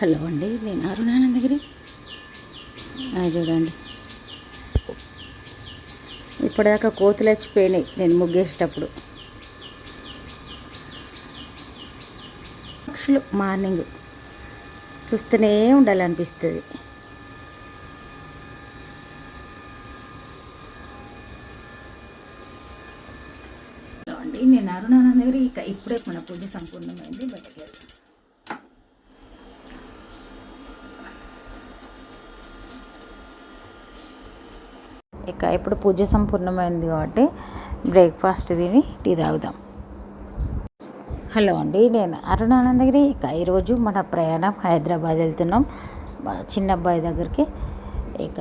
Hello అండి నేను అరుణానందగిరి చూడండి. ఇప్పటిదాకా కోతులు వచ్చిపోయినాయి నేను ముగ్గేసేటప్పుడు. పక్షులు మార్నింగ్. చూస్తూనే ఉండాలనిపిస్తుంది. అండి నేను అరుణానందగిరి ఇక ఇప్పుడే మన పూజ సంపూర్ణమైంది. బయటకు ఇక ఇప్పుడు పూజ సంపూర్ణమైంది కాబట్టి బ్రేక్ఫాస్ట్ తిని టీ తాగుదాం. హలో అండి నేను అరుణానందగిరి. ఇక ఈరోజు మన ప్రయాణం హైదరాబాద్ వెళ్తున్నాం. చిన్న అబ్బాయి దగ్గరికి. ఇక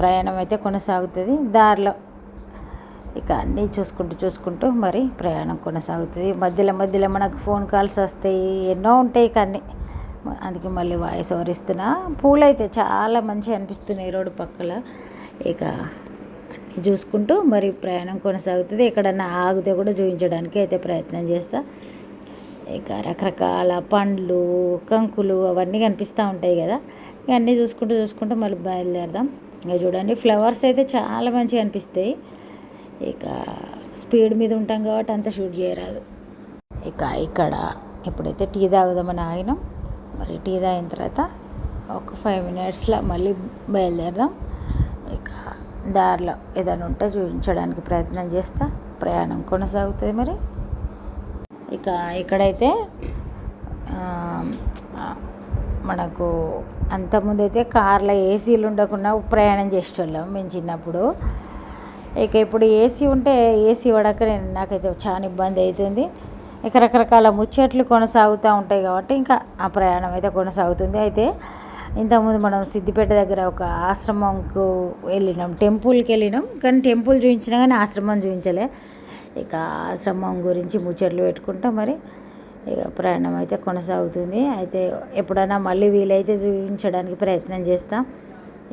ప్రయాణం అయితే కొనసాగుతుంది. దారిలో ఇక అన్నీ చూసుకుంటూ చూసుకుంటూ మరి ప్రయాణం కొనసాగుతుంది. మధ్యలో మధ్యలో మనకు ఫోన్ కాల్స్ వస్తాయి ఎన్నో ఉంటాయి కానీ అందుకే మళ్ళీ వాయిస్ ఓవర్ ఇస్తున్నా. పూలు అయితే చాలా మంచిగా అనిపిస్తున్నాయి రోడ్డు పక్కల. ఇక అన్నీ చూసుకుంటూ మరి ప్రయాణం కొనసాగుతుంది. ఎక్కడన్నా ఆగితే కూడా చూపించడానికి అయితే ప్రయత్నం చేస్తా. ఇక రకరకాల పండ్లు కంకులు అవన్నీ కనిపిస్తూ ఉంటాయి కదా. ఇక అన్నీ చూసుకుంటూ చూసుకుంటూ మళ్ళీ బయలుదేరదాం. ఇక చూడండి ఫ్లవర్స్ అయితే చాలా మంచిగా అనిపిస్తాయి. ఇక స్పీడ్ మీద ఉంటాం కాబట్టి అంత షూట్ చేయరాదు. ఇక ఇక్కడ ఇప్పుడైతే టీ తాగుదామని ఆగినాం మరి టీ తాగిన తర్వాత ఒక ఫైవ్ మినిట్స్లో మళ్ళీ బయలుదేరదాం. దారిలో ఏదైనా ఉంటే చూపించడానికి ప్రయత్నం చేస్తా. ప్రయాణం కొనసాగుతుంది మరి. ఇక ఇక్కడైతే మనకు అంతకుముందు అయితే కార్లో ఏసీలు ఉండకుండా ప్రయాణం చేసేవాళ్ళం మేము చిన్నప్పుడు. ఇక ఇప్పుడు ఏసీ ఉంటే ఏసీ పడక నేను నాకైతే చాలా ఇబ్బంది అవుతుంది. ఇక రకరకాల ముచ్చట్లు కొనసాగుతూ ఉంటాయి కాబట్టి ఇంకా ఆ ప్రయాణం అయితే కొనసాగుతుంది. అయితే ఇంతకుముందు మనం సిద్దిపేట దగ్గర ఒక ఆశ్రమంకు వెళ్ళినాం. టెంపుల్కి వెళ్ళినాం. కానీ టెంపుల్ చూపించినా కానీ ఆశ్రమం చూపించలే ఇక ఆశ్రమం గురించి ముచ్చట్లు పెట్టుకుంటా మరి. ఇక ప్రయాణం అయితే కొనసాగుతుంది. అయితే ఎప్పుడైనా మళ్ళీ వీలైతే చూపించడానికి ప్రయత్నం చేస్తాం.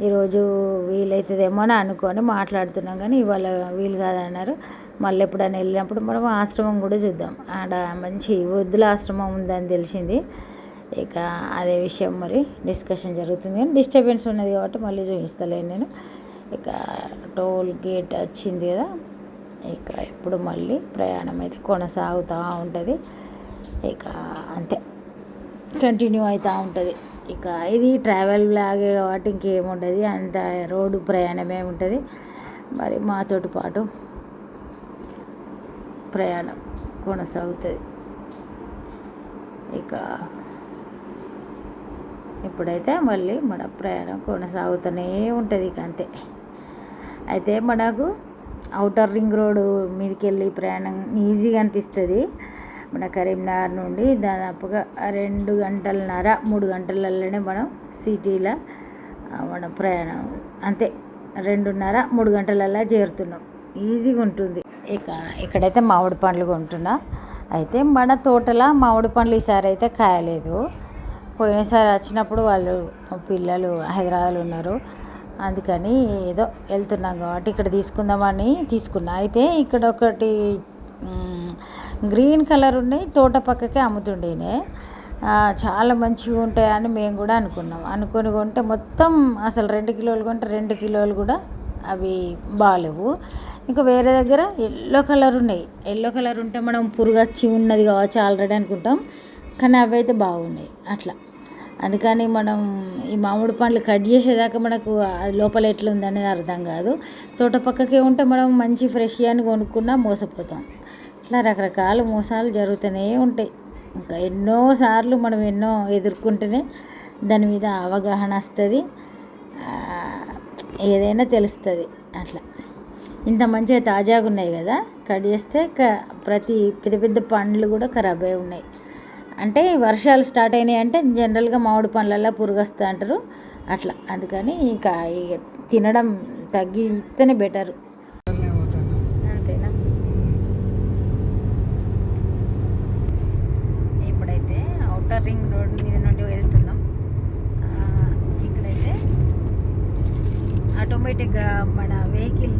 ఈరోజు వీలైతుందేమో అని అనుకొని మాట్లాడుతున్నాం కానీ ఇవాళ వీలు కాదన్నారు. మళ్ళీ ఎప్పుడైనా వెళ్ళినప్పుడు మనం ఆశ్రమం కూడా చూద్దాం. ఆడ మంచి వృద్ధుల ఆశ్రమం ఉందని తెలిసింది. ఇక అదే విషయం మరి డిస్కషన్ జరుగుతుంది. కానీ డిస్టర్బెన్స్ ఉన్నది కాబట్టి మళ్ళీ చూపిస్తలేను నేను. ఇక టోల్ గేట్ వచ్చింది కదా ఇక ఇప్పుడు మళ్ళీ ప్రయాణం అయితే కొనసాగుతూ ఉంటుంది. ఇక అంతే. కంటిన్యూ అవుతూ ఉంటుంది. ఇక ఇది ట్రావెల్ లాగే కాబట్టి ఇంకేముంటుంది అంత రోడ్డు ప్రయాణమే ఉంటుంది. మరి మాతోటి పాటు ప్రయాణం కొనసాగుతుంది. ఇక ఇప్పుడైతే మళ్ళీ మన ప్రయాణం కొనసాగుతూనే ఉంటుంది ఇక అంతే. అయితే మనకు అవుటర్ రింగ్ రోడ్ మీదకి వెళ్ళి ప్రయాణం ఈజీగా అనిపిస్తుంది. మన కరీంనగర్ నుండి దాదాపుగా రెండు గంటలన్నర మూడు గంటలలోనే మనం సిటీలో మన ప్రయాణం అంతే. రెండున్నర మూడు గంటలల్లో చేరుతున్నాం. ఈజీగా ఉంటుంది. ఇక ఇక్కడైతే మామిడి పండ్లు కొంటున్నా. అయితే మన తోటలో మామిడి పండ్లు ఈసారి అయితే కాయలేదు. పోయినసారి వచ్చినప్పుడు వాళ్ళు పిల్లలు హైదరాబాద్లో ఉన్నారు. అందుకని ఏదో వెళ్తున్నాం కాబట్టి ఇక్కడ తీసుకుందామని తీసుకున్నా. అయితే ఇక్కడ ఒకటి గ్రీన్ కలర్ ఉన్నాయి తోట పక్కకే అమ్ముతుండేనే. చాలా మంచిగా ఉంటాయని మేము కూడా అనుకున్నాం. అనుకొని కొంటే మొత్తం అసలు రెండు కిలోలు కొంటే రెండు కిలోలు కూడా అవి బాగాలేవు ఇంకా వేరే దగ్గర ఎల్లో కలర్ ఉన్నాయి. ఎల్లో కలర్ ఉంటే మనం పురుగచ్చి ఉన్నది కావచ్చు ఆల్రెడీ అనుకుంటాం. కానీ అవి అయితే బాగున్నాయి. అట్లా. అందుకని మనం ఈ మామిడి పండ్లు కట్ చేసేదాకా మనకు అది లోపల ఎట్లా ఉందనేది అర్థం కాదు. తోట పక్కకే ఉంటే మనం మంచి ఫ్రెష్ అని కొనుక్కున్నా మోసపోతాం. ఇట్లా రకరకాల మోసాలు జరుగుతూనే ఉంటాయి. ఇంకా ఎన్నోసార్లు మనం ఎన్నో ఎదుర్కొంటేనే దాని మీద అవగాహన వస్తుంది. ఏదైనా తెలుస్తుంది. అట్లా. ఇంత మంచిగా తాజాగా ఉన్నాయి కదా. కట్ చేస్తే క ప్రతి పెద్ద పెద్ద పండ్లు కూడా ఖరాబ్ అయి ఉన్నాయి. అంటే వర్షాలు స్టార్ట్ అయినాయి అంటే జనరల్గా మామిడి పండ్లల్లో పురుగస్తా అంటారు. అట్లా అందుకని ఇక ఇక తినడం తగ్గిస్తేనే బెటర్. అంతేనా? ఇప్పుడైతే ఔటర్ రింగ్ రోడ్ మీద నుండి వెళ్తున్నాం. ఇక్కడైతే ఆటోమేటిక్గా మన వెహికల్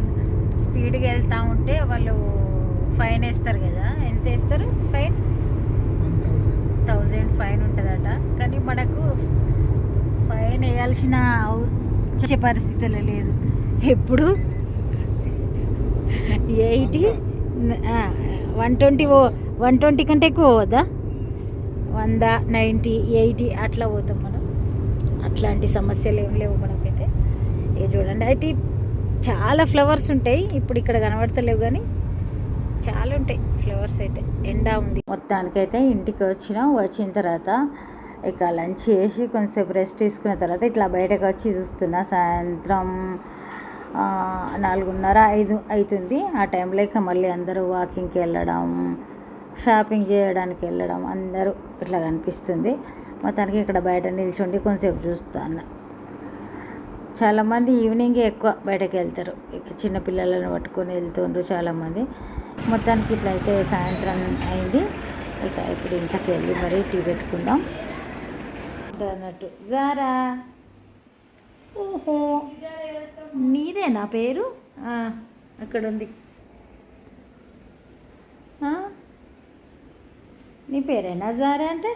స్పీడ్గా వెళ్తూ ఉంటే వాళ్ళు ఫైన్ వేస్తారు కదా. ఎంత వేస్తారు ఫైన్? థౌజండ్ ఫైన్ ఉంటుందట. కానీ మనకు ఫైన్ వేయాల్సిన వచ్చే పరిస్థితులు లేదు. ఎప్పుడు? ఎయిటీ? వన్ ట్వంటీ ఓ వన్ ట్వంటీ కంటే ఎక్కువ పోవద్దా వంద నైంటీ ఎయిటీ అట్లా పోతాం మనం. అట్లాంటి సమస్యలు ఏం లేవు మనకైతే. ఏ చూడండి. అయితే చాలా ఫ్లవర్స్ ఉంటాయి. ఇప్పుడు ఇక్కడ కనబడతలేవు కానీ చాలా ఉంటాయి ఫ్లవర్స్ అయితే. ఎండా ఉంది. మొత్తానికైతే ఇంటికి వచ్చినాం వచ్చిన తర్వాత ఇక లంచ్ చేసి కొంచెంసేపు రెస్ట్ తీసుకున్న తర్వాత ఇట్లా బయటకు వచ్చి చూస్తున్నా. సాయంత్రం నాలుగున్నర ఐదు అవుతుంది ఆ టైంలో ఇక మళ్ళీ అందరూ వాకింగ్కి వెళ్ళడం షాపింగ్ చేయడానికి వెళ్ళడం అందరూ ఇట్లా కనిపిస్తుంది. మొత్తానికి ఇక్కడ బయట నిల్చుండి కొంచెంసేపు చూస్తాను. చాలామంది ఈవినింగ్ ఎక్కువ బయటకు వెళ్తారు. ఇక చిన్న పిల్లలను పట్టుకొని వెళ్తుండ్రు చాలామంది. మొత్తానికి ఇట్లా అయితే సాయంత్రం అయింది. ఇక ఇప్పుడు ఇంట్లోకి వెళ్ళి మరీ టీ పెట్టుకుందాం. అన్నట్టు. జారా? ఓహో. నీదే నా పేరు? అక్కడ ఉంది నీ పేరేనా జారా అంటే?